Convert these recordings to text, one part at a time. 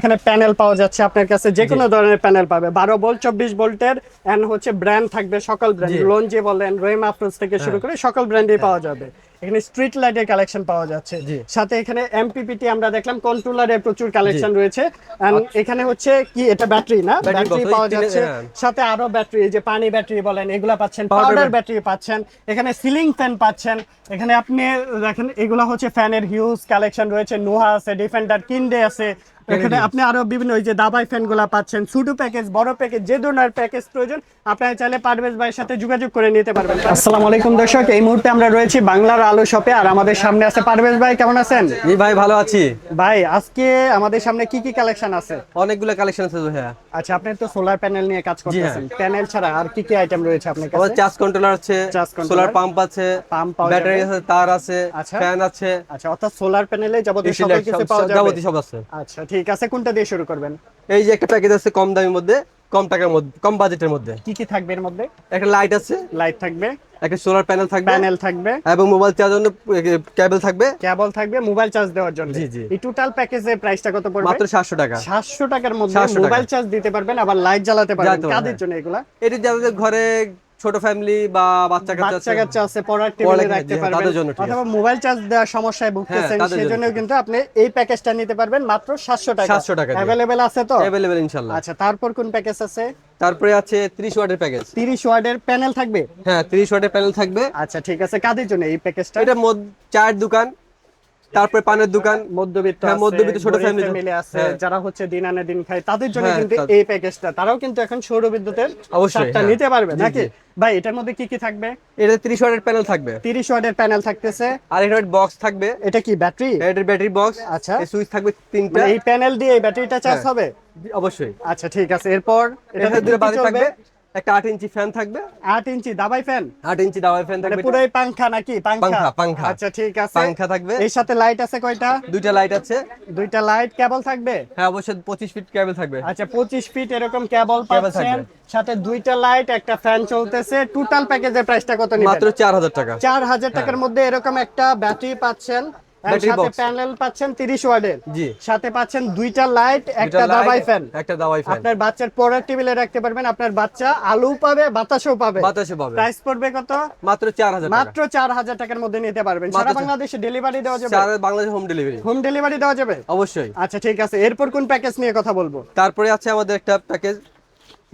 এখানে প্যানেল পাওয়া যাচ্ছে আপনার কাছে যে কোনো ধরনের প্যানেল পাবে। বারো ভোল্ট চব্বিশ ভোল্টের এন্ড হচ্ছে ব্র্যান্ড থাকবে সকল ব্র্যান্ড জি। লঞ্জি বলেন রহিম আফরোজ থেকে শুরু করে সকল ব্র্যান্ডই পাওয়া যাবে। এখানে স্ট্রিট লাইটের কালেকশন পাওয়া যাচ্ছে। সাথে এখানে এমপিপিটি আমরা দেখলাম কন্ট্রোলারের প্রচুর কালেকশন রয়েছে। And এখানে হচ্ছে কি এটা ব্যাটারি না? ব্যাটারি পাওয়া যাচ্ছে। হ্যাঁ। সাথে আরও ব্যাটারি যে পানি ব্যাটারি বলেন এগুলা পাচ্ছেন পাউডার ব্যাটারি পাচ্ছেন। এখানে সিলিং ফ্যান পাচ্ছেন। এখানে আপনি দেখেন এগুলা হচ্ছে ফ্যানের হিউজ কালেকশন রয়েছে। নোহা আছে ডিফেন্ডার কিন্ডে আছে। এখানে আপনি আরও বিভিন্ন ওই যে দাবাই ফ্যানগুলা পাচ্ছেন ছোট প্যাকেজ বড় প্যাকেজ যে ধরনের প্যাকেজ প্রয়োজন আপনারা চাইলে পারভেজ ভাইয়ের সাথে যোগাযোগ করে নিতে পারবেন। আসসালামু আলাইকুম দর্শক এই মুহূর্তে আমরা রয়েছি বাংলার আলো শপে আর আমাদের সামনে আছে পারভেজ ভাই কেমন আছেন? জি ভাই ভালো আছি। ভাই আজকে আমাদের সামনে কি কি কালেকশন আছে? অনেকগুলো কালেকশন আছে হ্যাঁ আচ্ছা আপনি তো সোলার প্যানেল নিয়ে কাজ করতেছেন। প্যানেল ছাড়া আর কি কি আইটেম রয়েছে আপনার কাছে? চার্জ কন্ট্রোলার আছে সোলার পাম্প আছে পাওয়া ব্যাটারি আছে তার আছে আচ্ছা। ফ্যান আছে। আচ্ছা অর্থাৎ সোলার প্যানেলে যাবতীয় সকল কিছু পাওয়া যাবে। যাবতীয় সব আছে। আচ্ছা ঠিক আছে কোনটা দিয়ে শুরু করবেন? এই যে একটা প্যাকেজ আছে কম দামের মধ্যে কম টাকার মধ্যে কম বাজেটের মধ্যে। কি কি থাকবে এর মধ্যে? একটা লাইট আছে। লাইট থাকবে। একটা সোলার প্যানেল থাকবে। প্যানেল থাকবে। এবং মোবাইল চার্জার জন্য কেবল থাকবে। কেবল থাকবে মোবাইল চার্জ দেওয়ার জন্য। জি, জি। এই টোটাল প্যাকেজের প্রাইসটা কত পড়বে? মাত্র সাতশো টাকা। 700 টাকার মধ্যে মোবাইল চার্জ দিতে পারবেন আবার লাইট জ্বালাতে পারবেন। কাদের। জন্য এগুলা? এটি যাদের ঘরে ছোট ফ্যামিলি বা বাচ্চা কাচ্চা বাচ্চা আছে কাচ্চা আছে পড়ার টেবিলে পড়ালেখা, রাখতে জি, হ্যাঁ, পারবেন তাদের জন্য ঠিক অথবা মোবাইল চার্জ দেওয়ার সমস্যায় ভুগতেছেন তাদের জন্য সেজন্য ঠিক কিন্তু আপনি এই প্যাকেজটা নিতে পারবেন মাত্র 700 টাকা 700 টাকা দিয়ে। अवेलेबल আছে তো অ্যাভেলেবেল ইনশাল্লাহ আচ্ছা তারপর কোন প্যাকেজ আছে তারপরে আছে 30 ওয়াটের প্যাকেজ 30 ওয়াটের প্যানেল থাকবে হ্যাঁ 30 ওয়াটের প্যানেল থাকবে আচ্ছা ঠিক আছে কাদের জন্য এই প্যাকেজটা এটা মদ- চায়ের দোকান তারপরে পানের দোকান মধ্যবিত্ত হ্যাঁ, মধ্যবিত্ত ছোট family আছে। যারা হচ্ছে দিন আনে দিন খায় তাদের জন্য হ্যাঁ, কিন্তু এই প্যাকেজটা তারাও কিন্তু এখন সৌর বিদ্যুতের অবশ্যই, হ্যাঁ। নিতে পারবে নাকি? ভাই এটার মধ্যে কি কি থাকবে? এটা 30 ওয়াটের প্যানেল থাকবে। 30 ওয়াটের প্যানেল থাকতেছে। আর এটা বক্স থাকবে। এটা কি ব্যাটারি এটার ব্যাটারি বক্স আচ্ছা। এই সুইচ থাকবে তিনটা। মানে এই প্যানেল দিয়ে এই ব্যাটারিটা চার্জ। হবে? অবশ্যই। আচ্ছা ঠিক আছে এরপর এটা এটা দুটো বাতি থাকবে? একটা 8 ইঞ্চি ফ্যান থাকবে। 8 ইঞ্চি দাবাই ফ্যান 8 ইঞ্চি দাওয়ার ফ্যান মানে থাকবে পুরোই পাংখা নাকি? পাংখা? পাংখা। আচ্ছা ঠিক আছে। পাংখা থাকবে। এর সাথে লাইট আছে কয়টা? দুইটা লাইট আছে। দুইটা লাইট কেবল থাকবে? হ্যাঁ অবশ্যই 25 ফিট কেবল থাকবে। আচ্ছা পঁচিশ ফিট এরকম কেবল পাচ্ছেন। সাথে দুইটা লাইট একটা ফ্যান চলতেছে। টোটাল প্যাকেজের প্রাইসটা কত নিবেন? মাত্র 4000 টাকা। চার হাজার টাকার মধ্যে এরকম একটা ব্যাটারি পাচ্ছেন। Battery সাথে প্যানেল পাচ্ছেন তিরিশ ওয়ার্ডের। জি। সাথে পাচ্ছেন দুইটা লাইট একটা দাবাই ফ্যান একটা দাওয়াই ফ্যান আপনার বাচ্চার পড়ার টেবিলে রাখতে পারবেন আপনার বাচ্চা আলু পাবে বাতাসও পাবে। বাতাসে পাবে। প্রাইস পড়বে কত? মাত্র 4000 মাত্র চার হাজার টাকার মধ্যে নিতে পারবেন। সারা বাংলাদেশে ডেলিভারি দেওয়া যাবে। সারা Bangladesh home delivery home delivery দেওয়া যাবে? অবশ্যই। আচ্ছা ঠিক আছে। এরপর কোন প্যাকেজ নিয়ে কথা বলব? তারপরে আছে আমাদের একটা প্যাকেজ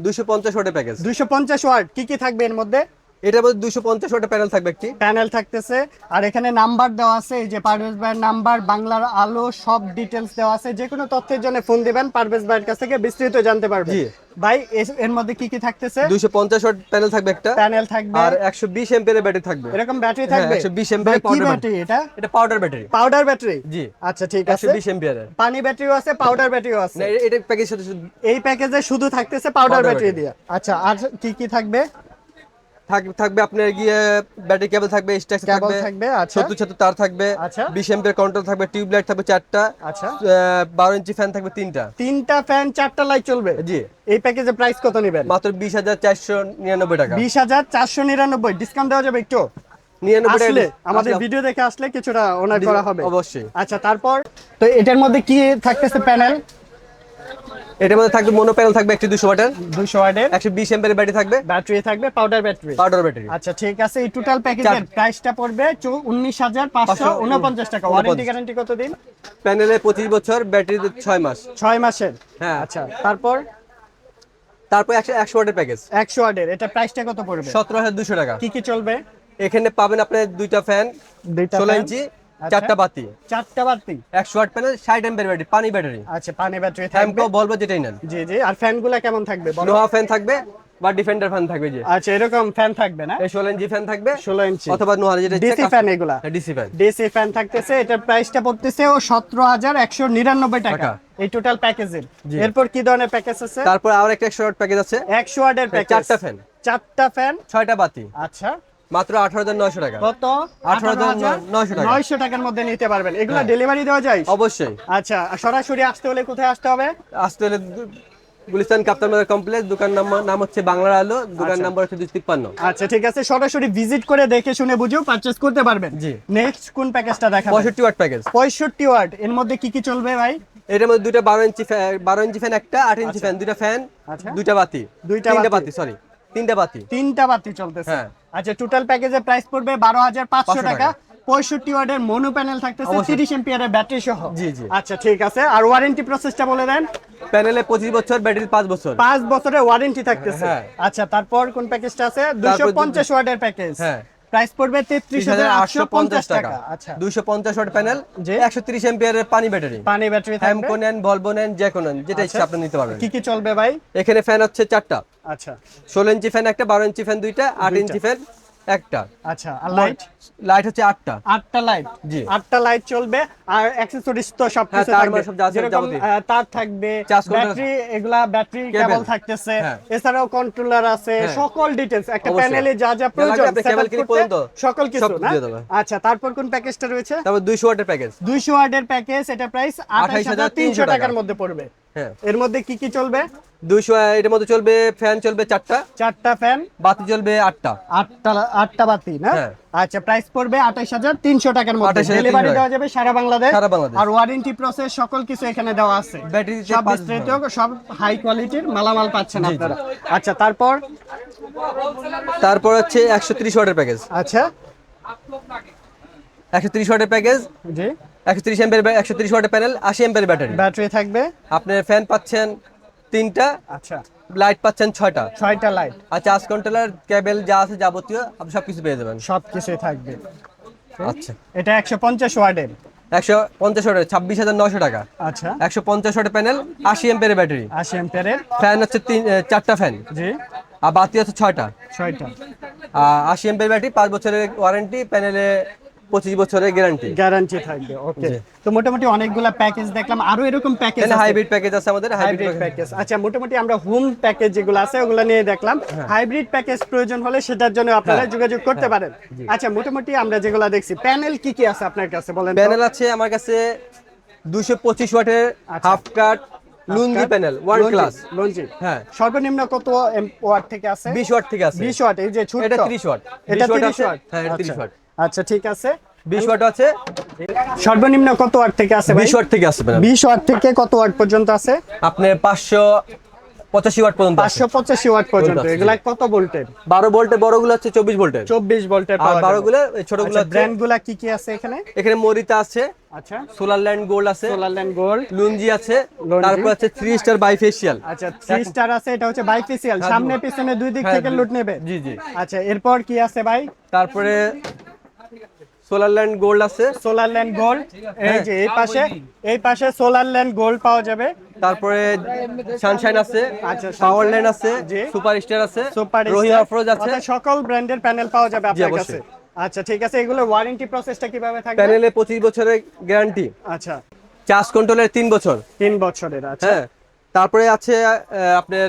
250 ওয়াটের প্যাকেজ দুইশো পঞ্চাশ ওয়াট কি কি থাকবে এর মধ্যে? এটার মধ্যে 250 ওয়াটের প্যানেল থাকবে একটি। প্যানেল থাকতেছে। আর এখানে নাম্বার দেওয়া আছে এই যে পারভেজ ভাইয়ের নাম্বার বাংলার আলো সব ডিটেলস দেওয়া আছে। যে কোনো তথ্যের জন্য ফোন দিবেন পারভেজ ভাইয়ের কাছ থেকে বিস্তারিত জানতে পারবেন। ভাই এর মধ্যে কি কি থাকতেছে? 250 ওয়াট প্যানেল থাকবে একটা। প্যানেল থাকবে। আর 120 এম্পিয়ারের ব্যাটারি থাকবে। এরকম ব্যাটারি হ্যাঁ, থাকবে? 120 ভাই, এমপিআর কি ব্যাটারি এটা? এটা পাউডার ব্যাটারি পাউডার ব্যাটারি জি। আচ্ছা ঠিক আছে। 120 এম্পিয়ারের পানি ব্যাটারিও আছে পাউডার ব্যাটারিও আছে। না এটা প্যাকেজ শুধু এই প্যাকেজে শুধু থাকতেছে পাউডার ব্যাটারি। দিয়ে। আচ্ছা আর কি কি থাকবে? থাক- থাকবে আপনার গিয়ে ব্যাটারি কেবল থাকবে স্ট্যাক্স থাকবে থাকবে আচ্ছা। 70 70 তার থাকবে আচ্ছা। 20 এম্পিয়ার কন্ট্রোল থাকবে টিউব লাইট থাকবে চারটা আচ্ছা। 12 ইঞ্চি ফ্যান থাকবে তিনটা। তিনটা ফ্যান চারটা লাইট চলবে? জি। এই প্যাকেজের প্রাইস কত নেবেন? মাত্র 20499 টাকা। বিশ হাজার চারশো নিরানব্বই ডিসকাউন্ট দেওয়া যাবে একটু? 99 আসলে আমাদের ভিডিও দেখে আসলে কিছুটা ওনার করা হবে। অবশ্যই। আচ্ছা তারপর? তো এটার মধ্যে কি থাকতেছে প্যানেল এটার মধ্যে থাকবে মোনো প্যানেল থাকবে একটি 200 ওয়াটের। দুইশো ওয়াটের। 120 এম্পিয়ার ব্যাটারি থাকবে। ব্যাটারি থাকবে পাউডার ব্যাটারি পাউডার ব্যাটারি আচ্ছা ঠিক আছে। এই টোটাল প্যাকেজের প্রাইসটা পড়বে উনিশ হাজার পাঁচশো উনপঞ্চাশ টাকা। ওয়ারেন্টি গ্যারান্টি কতদিন? প্যানেলে 25 বছর ব্যাটারি 6 মাস। ছয় মাসের? হ্যাঁ। আচ্ছা তারপর? তারপর 100 100 ওয়াটের প্যাকেজ একশো ওয়াটের। এটা প্রাইসটা কত পড়বে? 17200 টাকা। কি কি চলবে? এখানে পাবেন আপনার দুইটা ফ্যান দুইটা ইঞ্চি। চারটা বাতি। চারটা বাতি? 100 ওয়াট প্যানেল 60 এম্পিয়ার ব্যাটারি পানি ব্যাটারি আচ্ছা পানি ব্যাটারি থাকবে। বলব যেটাই নেন। জি জি। আর ফ্যানগুলো কেমন থাকবে বলো? নোহা ফ্যান থাকবে বা ডিফেন্ডার ফ্যান থাকবে যে। আচ্ছা এরকম ফ্যান থাকবে না? 16 ইঞ্চি ফ্যান থাকবে। ষোলো ইঞ্চি। অথবা যেটা ডিসি ফ্যান এগুলা? ডিসি ফ্যান ডিসি ফ্যান থাকতেছে এটার প্রাইসটা পড়তেছে ও সতেরো হাজার একশো নিরানব্বই টাকা। টাকা। এই টোটাল প্যাকেজের এরপর কি ধরনের প্যাকেজ আছে? তারপর আর একটা 100 ওয়াট প্যাকেজ আছে। একশো ওয়াটের প্যাকেজ চারটা fan। চারটা ফ্যান ছয়টা বাতি। আচ্ছা। মাত্র 18900 টাকা। কত? 18,900 টাকা। নয়শো টাকার মধ্যে নিতে পারবেন। এগুলো হ্যাঁ। ডেলিভারি দেওয়া যায়? অবশ্যই। আচ্ছা সরাসরি আসতে হলে কোথায় আসতে হবে? আসতে হলে গুলিস্তান কাপ্তান বাজার কমপ্লেক্স দোকান নাম্বার নাম হচ্ছে বাংলার আলো দোকান নাম্বার হচ্ছে 253 আচ্ছা ঠিক আছে। সরাসরি ভিজিট করে দেখে শুনে বুঝেও পারচেজ করতে পারবেন। জি। নেক্সট কোন প্যাকেজটা দেখাবেন? 65 ওয়াট প্যাকেজ পঁয়ষট্টি ওয়াট এর মধ্যে কি কি চলবে ভাই? এটার মধ্যে দুইটা বারো ইঞ্চি ফ্যান বারো ইঞ্চি ফ্যান একটা আট ইঞ্চি ফ্যান দুইটা ফ্যান আচ্ছা। দুইটা বাতি। দুইটা। বাতি। সরি তিনটা বাতি। তিনটা বাতি চলতেছে। হ্যাঁ। আচ্ছা টোটাল প্যাকেজের প্রাইস পড়বে বারো হাজার পাঁচশো টাকা। পঁয়ষট্টি ওয়ার্ডের মনো প্যানেল থাকতেছে। তিরিশ এম্পিয়ারের ব্যাটারি সহ। জি, জি। আচ্ছা ঠিক আছে। আর ওয়ারেন্টি প্রসেসটা বলে দেন। প্যানেলে পঁচিশ বছর ব্যাটারি পাঁচ বছর। পাঁচ বছরের ওয়ারেন্টি থাকতেছে। হ্যাঁ। আচ্ছা তারপর কোন প্যাকেজটা আছে? দুশো পঞ্চাশ ওয়ার্ডের প্যাকেজ হ্যাঁ। প্রাইস পড়বে তেত্রিশ হাজার আটশো পঞ্চাশ টাকা। আচ্ছা। দুইশো পঞ্চাশ ওয়াট প্যানেল তিরিশ এম্পিয়ারের পানি ব্যাটারি পানি ব্যাটারি থাকবে। হ্যামকো নেন ভলভো নেন জ্যাকো নেন যেটা ইচ্ছা আচ্ছা। আপনি নিতে পারবেন। কি কি চলবে ভাই? এখানে ফ্যান হচ্ছে চারটা। আচ্ছা। ষোলো ইঞ্চি ফ্যান একটা বারো ইঞ্চি ফ্যান দুইটা আট ইঞ্চি ফ্যান একটা। আচ্ছা আর লাইট লাইট হচ্ছে আটটা। আটটা লাইট জি। আটটা লাইট চলবে আর অ্যাকসেসরিজ তো সব হ্যাঁ, কিছু থাকবে। সব যা আছে যেরকম তার থাকবে ব্যাটারি এগুলা ব্যাটারি কেবল থাকতেছে। হ্যাঁ। এছাড়াও কন্ট্রোলার আছে হ্যাঁ। সকল ডিটেইলস একটা প্যানেলে যা যা প্রয়োজন কিনে করতে পর্যন্ত সকল কিছু না? আচ্ছা তারপর কোন প্যাকেজটা রয়েছে? তারপর দুইশো ওয়াটের প্যাকেজ দুইশো ওয়ার্ডের প্যাকেজ এটা প্রাইস আঠাশ হাজার তিনশো 28,300 টাকার মধ্যে পড়বে। এর মধ্যে কি কি চলবে? দুইশো এটার মধ্যে চলবে ফ্যান চলবে চারটা। চারটা ফ্যান। বাতি চলবে আটটা। আটটা আটটা বাতি না? হ্যাঁ। আচ্ছা প্রাইস পড়বে আঠাশ হাজার তিনশো টাকার মধ্যে। ডেলিভারি। দেওয়া যাবে সারা বাংলাদেশ। সারা বাংলাদেশ। আর ওয়ারেন্টি প্রসেস সকল কিছু এখানে দেওয়া আছে। ব্যাটারি সব বিস্তারিত সব হাই কোয়ালিটির মালামাল পাচ্ছেন। আপনারা। আচ্ছা তারপর? তারপর হচ্ছে একশো তিরিশ ওয়াটের প্যাকেজ আচ্ছা। একশো তিরিশ ওয়াটের প্যাকেজ জি। একশো তিরিশ এম্পের একশো তিরিশ ওয়াটের প্যানেল আশি এম্পের ব্যাটারি ব্যাটারি থাকবে? আপনার ফ্যান পাচ্ছেন তিনটা আচ্ছা। লাইট পাচ্ছেন ছয়টা। ছয়টা লাইট আর চার্জ কন্ট্রোলার কেবল যা আছে যাবতীয় আপনি সবকিছু পেয়ে যাবেন। সব কিছুই থাকবে। আচ্ছা। এটা একশো পঞ্চাশ ওয়ার্ডের একশো পঞ্চাশ ওয়াটের ছাব্বিশ হাজার নশো টাকা। আচ্ছা। একশো পঞ্চাশ ওয়াটের প্যানেল আশি এম্পের ব্যাটারি আশি এম্পিয়ারের ফ্যান হচ্ছে তিন চারটা ফ্যান জি। আর বাতি হচ্ছে ছয়টা। ছয়টা। আশি এম্পের ব্যাটারি পাঁচ বছরের ওয়ারেন্টি প্যানেলে পঁচিশ বছরের গ্যারান্টি গ্যারান্টি থাকবে ওকে তো মোটামুটি অনেকগুলা প্যাকেজ দেখলাম। আরও এরকম প্যাকেজ হাইব্রিড প্যাকেজ আছে আমাদের হাইব্রিড প্যাকেজ আচ্ছা মোটামুটি আমরা হোম প্যাকেজ যেগুলো আছে ওগুলো নিয়ে দেখলাম। হাইব্রিড প্যাকেজ প্রয়োজন হলে সেটার জন্য আপনারা হ্যাঁ। যোগাযোগ করতে পারেন। আচ্ছা মোটামুটি আমরা যেগুলো দেখছি প্যানেল কি কি আছে আপনার কাছে বলেন প্যানেল আছে আমার কাছে দুশো পঁচিশ ওয়াটের। Half cut Longi panel world class Longi হ্যাঁ। সর্বনিম্ন কত ওয়াট থেকে আছে? বিশ ওয়াট থেকে আছে। 20 ওয়াট এই যে ছোট এটা 30 ওয়াট। এটা 20 30 ওয়াট। হ্যাঁ 30 আচ্ছা। ওয়াট। আচ্ছা ঠিক আছে। বিশ ওয়াট আছে? সর্বনিম্ন কত ওয়াট থেকে আছে ভাই? বিশ ওয়াট থেকে আছে প্যানেল 20 ওয়াট থেকে কত ওয়াট পর্যন্ত আছে? আপনার পাঁচশো পঁচাশি ওয়াট পর্যন্ত আছে। 585 ওয়াট পর্যন্ত এগুলা কত ভোল্টের? বারো ভোল্টের বড়গুলো হচ্ছে চব্বিশ ভোল্টের। 24 ভোল্টের আর বারো গুলো আচ্ছা হচ্ছে ব্র্যান্ডগুলা কি কি আছে এখানে? এখানে মরিতা আছে আচ্ছা। সোলার ল্যান্ড গোল্ড আছে সোলারল্যান্ড গোল্ড। লুঞ্জি আছে তারপর আছে থ্রি স্টার বাই ফেসিয়াল আচ্ছা থ্রি স্টার আছে এটা হচ্ছে বাইফেসিয়াল হ্যাঁ, সামনে পিছনে দুই দিক হ্যাঁ, থেকে লুট নেবে। জি জি। আচ্ছা এরপর কি আছে ভাই? তারপরে সোলার ল্যান্ড গোল্ড আছে। সোলারল্যান্ড গোল্ড এই। যে এই পাশে এই পাশে সোলারল্যান্ড গোল্ড পাওয়া যাবে। তারপরে সানশাইন আছে আচ্ছা, পাওয়ার Sunshine। ল্যান্ড আছে সুপার স্টার আছে সুপার আফরোজ আছে। সকল ব্র্যান্ডের প্যানেল পাওয়া যাবে আপনার কাছে। আচ্ছা ঠিক আছে এগুলো ওয়ারেন্টি প্রসেসটা কীভাবে থাকবে? প্যানেলে পঁচিশ বছরের গ্যারান্টি আচ্ছা। চার্জ কন্ট্রোলের তিন বছর। তিন বছরের আচ্ছা। হ্যাঁ। তারপরে আছে আপনার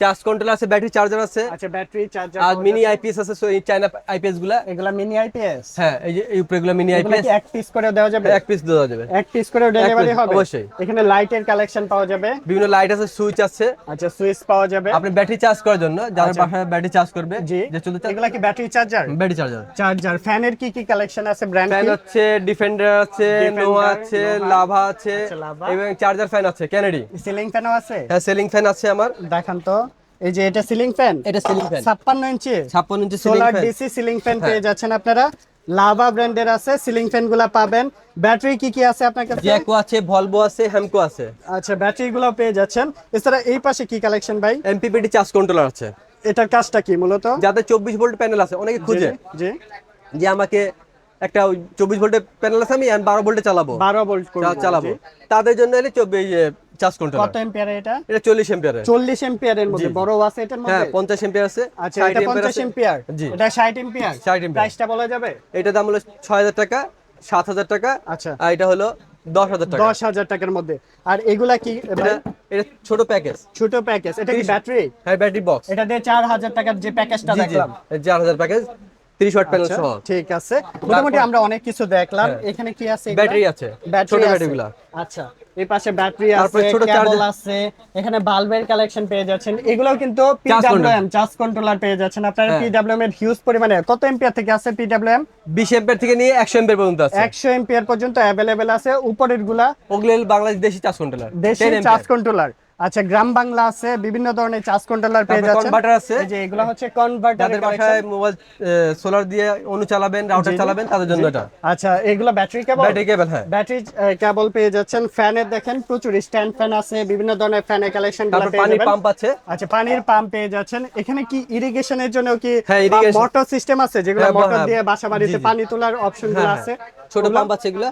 চার্জ কন্ট্রোল আছে ব্যাটারি চার্জার আছে। আচ্ছা ব্যাটারি চার্জার আর মিনি আইপিএস আছে so এই চায়না আইপিএসগুলা। এগুলা মিনি আইপিএস হ্যাঁ এই যে এই উপরে গুলা মিনি আইপিএস এক পিস করে দেওয়া যাবে? এক পিস দেওয়া যাবে। এক পিস করে ডেলিভারি হবে? অবশ্যই। এখানে লাইটের কালেকশন পাওয়া যাবে। বিভিন্ন লাইট আছে সুইচ আছে। আচ্ছা সুইচ পাওয়া যাবে। আপনি ব্যাটারি চার্জ করার জন্য যারা আচ্ছা। বাসায় ব্যাটারি চার্জ করবে জি। যে চলতে এগুলা কি battery charger battery charger charger ফ্যানের কি কি কালেকশন আছে ব্র্যান্ড ফ্যান হচ্ছে ডিফেন্ডার আছে নোয়া আছে লাভা আছে আচ্ছা, এবং চার্জার ফ্যান আছে ক্যানেডি সিলিং ফ্যানও আছে? হ্যাঁ সিলিং ফ্যান আছে আমার। দেখান তো। এই যে এটা সিলিং ফ্যান এটা সিলিং ফ্যান ছাপ্পান্ন ইঞ্চি। ছাপ্পান্ন inch solar DC ceiling fan. পেয়ে যাচ্ছেন আপনারা। লাভা ব্র্যান্ডের আছে সিলিং ফ্যানগুলা পাবেন। ব্যাটারি কি কি আছে আপনার কাছে? জ্যাকো আছে ভলভো আছে হ্যামকো আছে। আচ্ছা ব্যাটারি গুলো পেয়ে যাচ্ছেন। এছাড়া এই পাশে কি কালেকশন ভাই? এমপিপিটি চার্জ কন্ট্রোলার আছে। এটার কাজটা কি মূলত? যাদের চব্বিশ ভোল্ট প্যানেল আছে অনেকে খুঁজে। জি, যে আমাকে একটা চব্বিশ ভোল্টের প্যানেল আছে আমি বারো ভোল্টে চালাবো। বারো ভোল্ট চালাবো। তাদের জন্য এলে চব্বিশ চার্জ কত কন্ট্রোলার এম্পিয়ার এটা? এটা চল্লিশ এম্পিয়ারের চল্লিশ এম্পিয়ারের মধ্যে। জি, জি। বড় আছে এটার হ্যাঁ মধ্যে পঞ্চাশ এম্পিয়ার আছে আচ্ছা এটা ampere পঞ্চাশ আছে। এম্পিয়ার? জি। এটা ষাট এম্পিয়ার? 60 ampere। প্রাইসটা বলা যাবে? এটার দাম হলো ছয় হাজার টাকা আচ্ছা। আর এটা হলো দশ হাজার টাকা। দশ হাজার টাকার মধ্যে। আর এগুলা কি এটা ছোট প্যাকেজ। ছোট প্যাকেজ। এটা কি ব্যাটারি? হ্যাঁ ব্যাটারি বক্স। এটা দিয়ে চার হাজার টাকার যে প্যাকেজটা দেখলাম। চার হাজার প্যাকেজ। 30 ওয়াট প্যানেল আচ্ছা, সহ। ঠিক আছে। মোটামুটি আমরা অনেক কিছু দেখলাম। হ্যাঁ। এখানে কি আছে? ব্যাটারি আছে ছোট ব্যাটারিগুলো আচ্ছা এই পাশে ব্যাটারি আছে ছোট কেবল আছে এখানে বাল্বের কালেকশন পেয়ে যাচ্ছেন। এগুলোও কিন্তু পিডব্লিউএম চার্জ কন্ট্রোলার পেয়ে যাচ্ছেন। আপনারা হ্যাঁ। পিডব্লিউএম এর হিউজ পরিমাণে কত এম্পিয়ার থেকে আছে পিডব্লিউএম 20 এম্পিয়ার থেকে নিয়ে 100 এম্পিয়ার পর্যন্ত আছে। 100 এম্পিয়ার পর্যন্ত অ্যাভেলেবেল আছে। উপরেরগুলা ওগুলো বাংলাদেশ দেশি চার্জ কন্ট্রোলার দেশি চার্জ কন্ট্রোলার আচ্ছা গ্রাম বাংলা আছে বিভিন্ন ধরনের চার্জ কন্ট্রোলার পেয়ে যাচ্ছেন। converter আছে। এই যে এগুলো হচ্ছে কনভার্টার যাদের বাসায় মোবাইল সোলার দিয়ে অনু চালাবেন রাউটার চালাবেন তাদের জন্য এটা। আচ্ছা এগুলো ব্যাটারি কেবল ব্যাটারি কেবল হ্যাঁ। ব্যাটারি কেবল পেয়ে যাচ্ছেন। ফ্যানের দেখেন প্রচুর স্ট্যান্ড ফ্যান আছে বিভিন্ন ধরনের ফ্যানের কালেকশন তারপর পানির পাম্প আছে। আচ্ছা পানির পাম্প পেয়ে যাচ্ছেন। এখানে কি ইরিগেশনের জন্য কি হ্যাঁ, মোটর সিস্টেম আছে যেগুলো হ্যাঁ, মোটর হ্যাঁ, দিয়ে বাসা বাড়িতে। পানি তোলার অপশনগুলো হ্যাঁ, আছে? হ্যাঁ। ছোট পাম্প আছে এগুলা।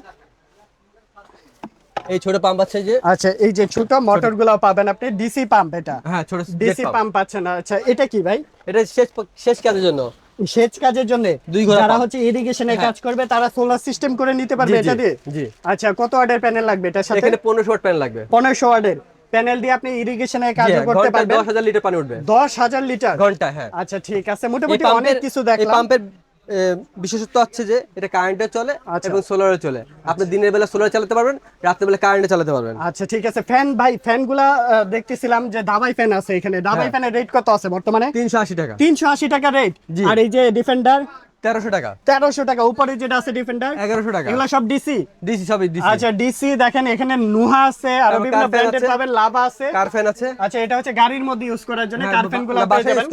এই ছোট পাম্প আছে যে। আচ্ছা এই যে ছোট মোটরগুলো পাবেন আপনি ডিসি পাম্প এটা? হ্যাঁ ছোট ডিসি পাম্প পাচ্ছেন আচ্ছা এটা কি ভাই? এটা শেষ শেষ কাজের জন্য। সেচ কাজের জন্য? যারা হচ্ছে ইরিগেশনের হ্যাঁ। কাজ করবে তারা সোলার সিস্টেম করে নিতে পারবে এটা দিয়ে? আচ্ছা কত ওয়াটের প্যানেল লাগবে এটার সাথে? এখানে 1500 ওয়াট প্যানেল লাগবে। পনেরোশো ওয়াটের প্যানেল দিয়ে আপনি ইরিগেশনের কাজ করতে পারবেন। 10000 লিটার পানি উঠবে। দশ হাজার লিটার ঘন্টায় হ্যাঁ। আচ্ছা ঠিক আছে। মোটামুটি অনেক কিছু এই পাম্পের বিশেষত্ব হচ্ছে যে এটা কারেন্টে চলে আচ্ছা। এবং সোলারে চলে। আপনি দিনের বেলা সোলার চালাতে পারবেন রাতের বেলা কারেন্টে চালাতে পারবেন। আচ্ছা ঠিক আছে। ফ্যান ভাই দেখতেছিলাম যে দাবাই ফ্যান আছে এখানে। দাবাই। ফ্যানের রেট কত আছে বর্তমানে? 380 টাকা। তিনশো আশি টাকা রেট আর এই যে ডিফেন্ডার 1300 টাকা। তেরোশো টাকা। উপরে যেটা আছে ডিফেন্ডার 1100 টাকা। এগুলো সব ডিসি ডিসি সবই ডিসি আচ্ছা ডিসি দেখেন এখানে নুহা আছে আর বিভিন্ন পাবেন লাভা আছে। কার ফ্যান আছে। আচ্ছা এটা হচ্ছে গাড়ির মধ্যে ইউজ করার জন্য কার্পেনগুলো পেয়ে যাবেন।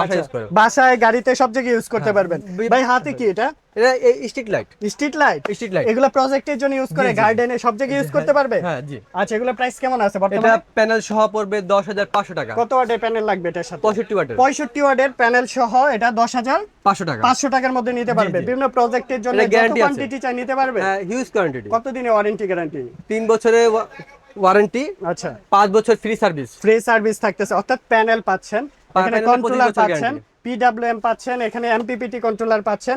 বাসায় আচ্ছা, বাসায় গাড়িতে সব জায়গায় ইউজ করতে পারবেন। ভাই হাতে কি এটা? এটা street light street light street light এগুলো প্রজেক্টের জন্য ইউজ করে। গার্ডেনে সব জায়গায় ইউজ করতে পারবে? হ্যাঁ জি। আচ্ছা এগুলো প্রাইস কেমন আছে এটা প্যানেল সহ পড়বে 10500 টাকা। কত ওয়াটের প্যানেল লাগবে এটার সাথে? 65 ওয়াটের পঁয়ষট্টি ওয়াটের প্যানেল সহ এটা দশ হাজার 500 টাকা। পাঁচশো টাকার মধ্যে নিতে পারবে। বিভিন্ন প্রজেক্টের জন্য যত কোয়ান্টিটি চাই নিতে পারবে? হ্যাঁ হিউজ কোয়ান্টিটি কতদিনে ওয়ারেন্টি গ্যারান্টি 3 বছরের ওয়ারেন্টি আচ্ছা। 5 বছর ফ্রি সার্ভিস ফ্রি সার্ভিস থাকতেছে। অর্থাৎ প্যানেল পাচ্ছেন এখানে কন্ট্রোলার পাচ্ছেন পিডব্লিউএম পাচ্ছেন এখানে এমপিপিটি কন্ট্রোলার পাচ্ছেন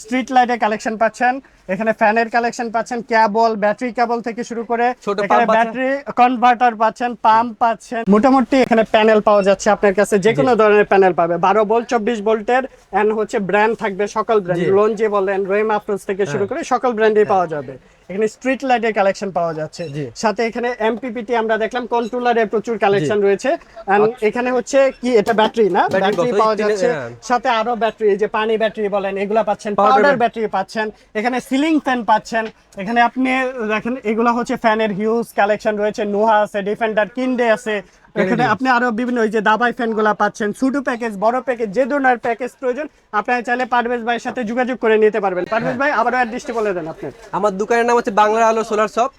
স্ট্রিট লাইটের কালেকশন পাচ্ছেন এখানে ফ্যানের কালেকশন পাচ্ছেন কেবল ব্যাটারি কেবল থেকে শুরু করে এখানে ব্যাটারি কনভার্টার পাচ্ছেন পাম্প পাচ্ছেন মোটামুটি এখানে প্যানেল পাওয়া যাচ্ছে আপনার কাছে যে কোনো ধরনের প্যানেল পাবে বারো ভোল্ট চব্বিশ ভোল্টের এন্ড হচ্ছে ব্র্যান্ড থাকবে সকল ব্র্যান্ড জি। হ্যাঁ। বলেন রেম আফরোজ থেকে শুরু করে সকল ব্র্যান্ডই পাওয়া যাবে এখানে স্ট্রিট লাইটের কালেকশন পাওয়া যাচ্ছে। সাথে এখানে এমপিপিটি আমরা দেখলাম কন্ট্রোলারের প্রচুর কালেকশন রয়েছে। And এখানে হচ্ছে কি এটা ব্যাটারি না? ব্যাটারি পাওয়া যাচ্ছে। হ্যাঁ। সাথে আরও ব্যাটারি যে পানি ব্যাটারি বলেন এগুলা পাচ্ছেন পাউডার ব্যাটারি পাচ্ছেন এখানে সিলিং ফ্যান পাচ্ছেন। এখানে আপনি দেখেন এগুলা হচ্ছে ফ্যানের হিউজ কালেকশন রয়েছে। নোহা আছে ডিফেন্ডার কিন্ডে আছে। এখানে আপনি আরও বিভিন্ন ওই যে দাবাই ফ্যানগুলা পাচ্ছেন ছোট প্যাকেজ বড় প্যাকেজ যে ধরনের প্যাকেজ প্রয়োজন আপনারা চাইলে পারভেজ ভাইয়ের সাথে যোগাযোগ করে নিতে পারবেন। পারভেজ ভাই আবারও অ্যাড্রেসটি বলে দেন আপনি। আমার দোকানের নাম হচ্ছে বাংলা আলো সোলার শপ।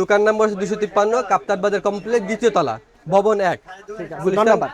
দোকান নাম্বার হচ্ছে দুশো তিপ্পান্ন কাপ্তার বাজার কমপ্লেক্স দ্বিতীয় তলা ভবন এক। ধন্যবাদ।